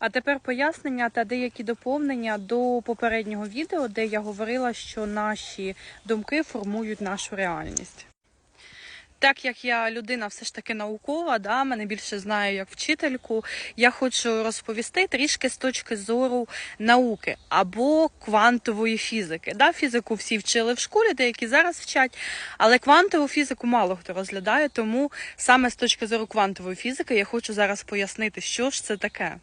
А тепер пояснення та деякі доповнення до попереднього відео, де я говорила, що наші думки формують нашу реальність. Так як я людина все ж таки наукова, да, мене більше знаю як вчительку, я хочу розповісти трішки з точки зору науки або квантової фізики. Да, фізику всі вчили в школі, деякі зараз вчать, але квантову фізику мало хто розглядає, тому саме з точки зору квантової фізики я хочу зараз пояснити, що ж це таке.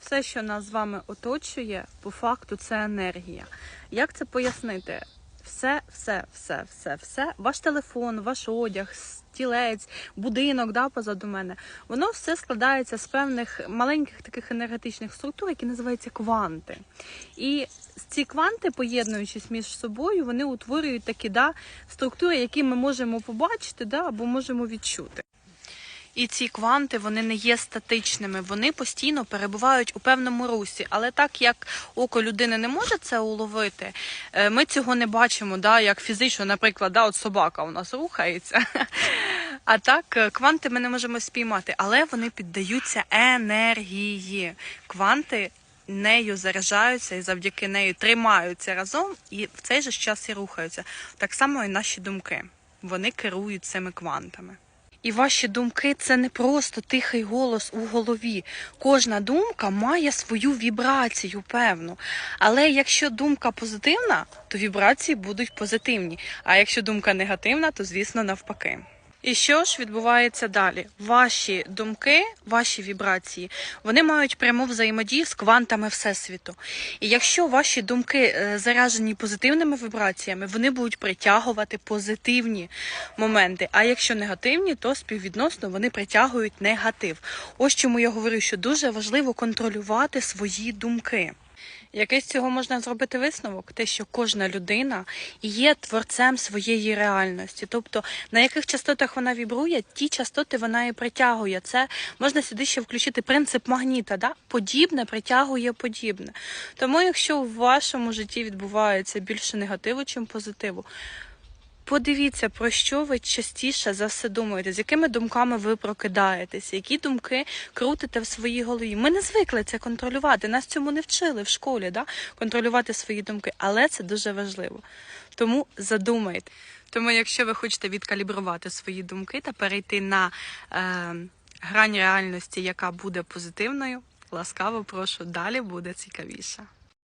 Все, що нас з вами оточує, по факту це енергія. Як це пояснити? Все, все, все, все, все. Ваш телефон, ваш одяг, стілець, будинок, да, позаду мене. Воно все складається з певних маленьких таких енергетичних структур, які називаються кванти. І ці кванти, поєднуючись між собою, вони утворюють такі да, структури, які ми можемо побачити да, або можемо відчути. І ці кванти вони не є статичними, вони постійно перебувають у певному русі. Але так як око людини не може це уловити, е, ми цього не бачимо, да, як фізично, наприклад, да, от собака у нас рухається. А так, е, кванти ми не можемо спіймати, але вони піддаються енергії. Кванти нею заряджаються і завдяки нею тримаються разом і в цей же час і рухаються. Так само і наші думки. Вони керують цими квантами. І ваші думки це не просто тихий голос у голові. Кожна думка має свою вібрацію, певну. Але якщо думка позитивна, то вібрації будуть позитивні. А якщо думка негативна, то звісно навпаки. І що ж відбувається далі? Ваші думки, ваші вібрації, вони мають пряму взаємодію з квантами Всесвіту. І якщо ваші думки е, заряджені позитивними вібраціями, вони будуть притягувати позитивні моменти. А якщо негативні, то співвідносно вони притягують негатив. Ось чому я говорю, що дуже важливо контролювати свої думки. Який з цього можна зробити висновок? Те, що кожна людина є творцем своєї реальності. Тобто на яких частотах вона вібрує, ті частоти вона і притягує. Це можна сюди ще включити принцип магніта. Да? Подібне притягує подібне. Тому, якщо в вашому житті відбувається більше негативу, чим позитиву. Подивіться, про що ви частіше за все думаєте, з якими думками ви прокидаєтеся, які думки крутите в своїй голові. Ми не звикли це контролювати. Нас цьому не вчили в школі, да? контролювати свої думки, але це дуже важливо. Тому задумайте. Тому, якщо ви хочете відкалібрувати свої думки та перейти на е, грань реальності, яка буде позитивною, ласкаво прошу, далі буде цікавіше.